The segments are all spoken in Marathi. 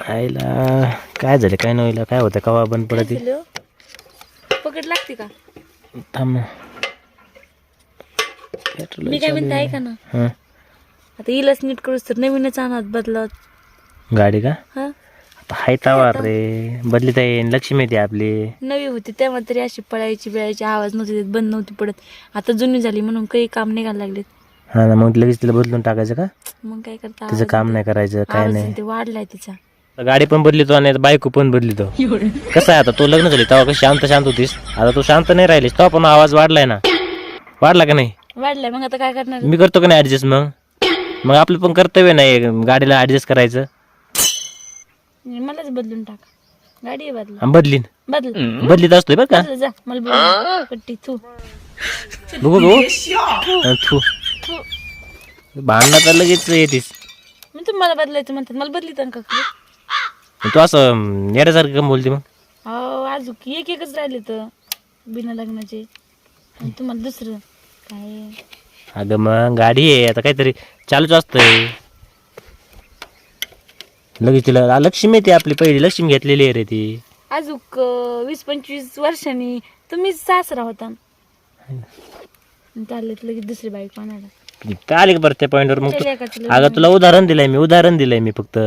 आईला काय झालं? काय नव्हलं काय होतं? कवा बंद पडत? पकड लागते का? थांब मी काय म्हणते ऐका ना. हां. आता इलाच नीट करूच तर नवीनच आणत बदलत. गाडी का? हा. आता हाय तावार रे. बदली ताई लक्ष्मी येते आपली. नवी होती तेव्हा तरी अशी पळायची बिळायची आवाज नव्हती देत बंद नव्हती पडत. आता जुनी झाली म्हणून काही काम निघायला लागलेत. हा ना मग लगेच तिला बदलून टाकायचं का? मग काय करता? तिचं काम नाही करायचं काय आवाज नाही. ते वाढलाय तिचा. गाडी पण बदलितो आणि बायको पण बदलितो. कसं आहे आता? तू लग्न झाली तेव्हा कसं शांत शांत होतीस? आता तू शांत नाही राहिलीस तेव्हा पण आवाज वाढलाय ना. वाढला का नाही? वाढलाय मग आता काय करणार? मी करतो का नाही ऍडजस्ट मग? मग आपलं पण कर्तव्य नाही गाडीला ऍडजस्ट करायचं. मलाच बदलून टाका. गाडी बदला हा, बदलीन. बदल. बदलीत असतोय बरं का? बदल जा. मला बदल पट्टी तू बघू थू. तू भांडणं तर लगेच येतीस. मी तुम्हाला बदलायचं म्हणतात. मला बदलित का? तू असं का बोलते मग? अजून एक एकच राहिले तर बिना लग्नाचे. आणि तुम्हाला दुसरं काय? अगं मग गाडी आहे आता काहीतरी चालूच असतंय. लगेच तिला लक्ष्मी येते आपली पहिली लक्ष्मी घेतलेली आहे रे ती. अजूक वीस पंचवीस वर्षांनी तुम्हीच सासरा होता. आणि त्याला लगेच दुसरी बाईक पाहणार काय आली का बरं त्या पॉईंटवर मग? तू- अगं तुला उदाहरण दिलंय मी उदाहरण दिलंय मी फक्त.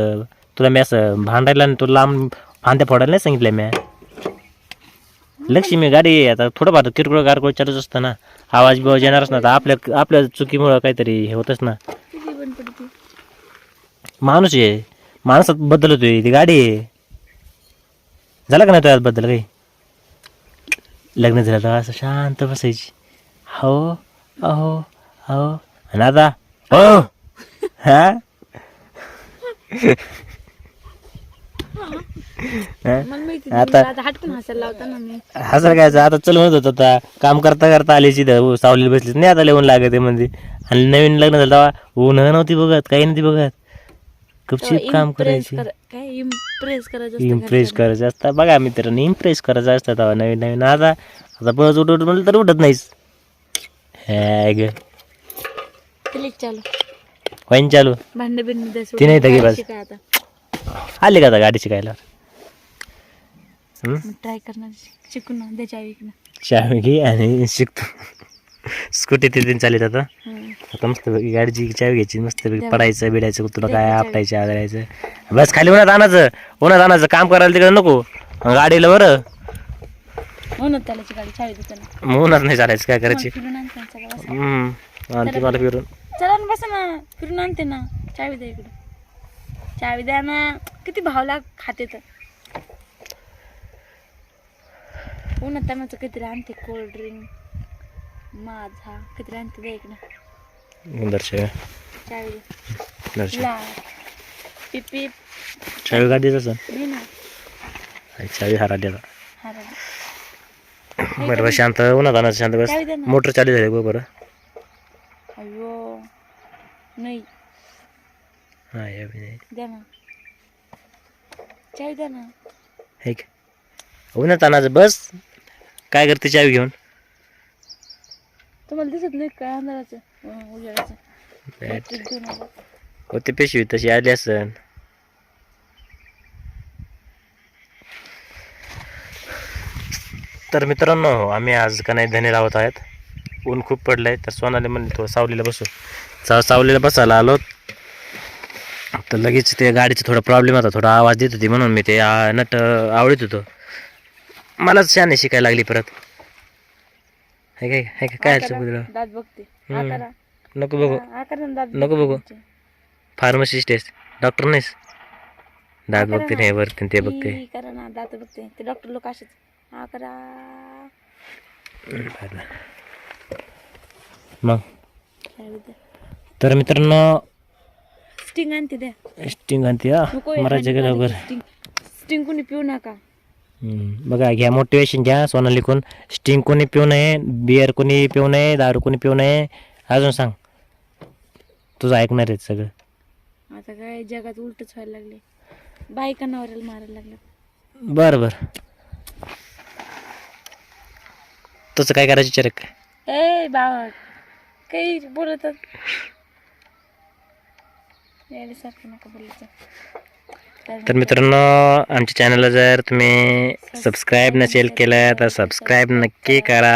तुला मी असं भांडायला आणि तुला लांब फांद्या फोडायला नाही सांगितलंय मी. लक्ष्मी गाडी आहे आता थोडंफार किरकोळ गारकोळ चालूच असतं ना. आवाज बिवाज येणारच ना. आपल्या आपल्या चुकीमुळं काहीतरी हे होतच ना. माणूस आहे माणसात बदल होतोय. ती गाडी आहे झालं का नाही तुझ्यात बद्दल काही? लग्न झालं तर असं शांत बसायची. हो अहो हो आणि आता? हो. हा? आता- हटकून हसायला लावता ना मी. हसर काय आता चल म्हणत होता आता. काम करता करता आली तिथं सावलीला बसली नाही आता लिहून लागत म्हणजे आणि नवीन लग्न झालं तेव्हा ऊन नव्हती बघत काही नव्हती बघत. गपचीप काम करायची. कर काय इम्प्रेस करायचं असतं इम्प्रेस करायचं असतं. बघा मित्रांनो इम्प्रेस करायचं असतं तेव्हा नवीन नवीन. आता आता बस उठ उठ म्हणलं तर उठत नाहीस. हे ग. चालू. होईन चालू. भांडे बिंड द्या ती नाही तर बस. काय आता? आली का आता गाडी शिकायला? ट्राय करणार शिकून चावी घे आणि शिकतो. स्कूटी तिथे चालित आता? आता मस्त गाडीची चावी घ्यायची मस्त पडायचं बिडायचं तुला काय आपटायचं आदरायचं बस खाली उन्हात आणायचं उन्हात आणायचं काम करायला तिकडे नको. गाडीला बरं. म्हणून त्याला ची गाडी चावी देते ना मग उन्हात नाही चालायचं काय करायची? फिरून आणते ना सगळं बसा. हम्म. आणते मला फिरून. चला ना बसा ना. फिरून आणते ना. चावी द्या इकडे. चावी द्या ना. किती भावला खाते तर. उन्हात त्याचं काहीतरी आणते कोल्ड ड्रिंक माझा काहीतरी आणते द्या इकडे. दर्शक चावी द्या दर्शक. ला. पिप पिप. चावी गाडीच असं नाही ना. चावी हा राड्याला हा रा. बरं बस शांत उन्हात आणायचं शांत बस. चावी ना. मोटर चालू झाली बरं. अयो नाही. हा या बी नाही. द्या ना. चावी द्या ना. हे? उन्हात आणायचं बस. काय करते चावी घेऊन? तुम्हाला दिसत नाही काय अंधाराचं. अं, उजेडाचं. बॅट इलेक्ट्रिक घेऊन आलो. होते पेशवी तशी आली असन. तर मित्रांनो आम्ही आज का नाही धने लावत आहेत. ऊन खूप पडलंय तर सोनाली म्हणले थोडं सावलीला बसू. सा सावलीला बसायला आलो. तर लगेच ते गाडीचा थोडा प्रॉब्लेम होता थोडा आवाज देत होती म्हणून मी ते आ, नट आवडत होतो. मलाच शाने शिकायला लागली परत. हे काय हे काय काय आकारा, तुला दात बघते. आकारा नको बघू. हा, दात नको बघू. बघते. फार्मसिस्ट आहेस. डॉक्टर नाहीस? दात बघते ना. नाही वरती ते बघते. करा ना दात बघते. ते डॉक्टर लोक असेच. हा करा. मग? द्या तर मित्रांनो स्टिंग आणते द्या. स्टिंग आणते हा. नको मराठी गेल्यावर स्टिंग स्टिंग कोणी पिऊ नका. बघा घ्या मोटिवेशन घ्या सोनाली कोण स्टिंग कोणी पिऊ नये बिअर कोणी पिऊ नये दारू कोणी पिऊ नये. अजून सांग. तुझं ऐकणार आहे सगळं. आता काय जगात उलटच व्हायला लागले. बायका नवऱ्याला मारायला लागले. बरं बरं. तसं काय करायचं चरक? काय ए बाबा काही बोलतात याच्यासारखं नका बोलायचं. तर मित्रांनो आमच्या चॅनलला जर तुम्ही सबस्क्राईब नसेल केलं तर सबस्क्राईब नक्की करा.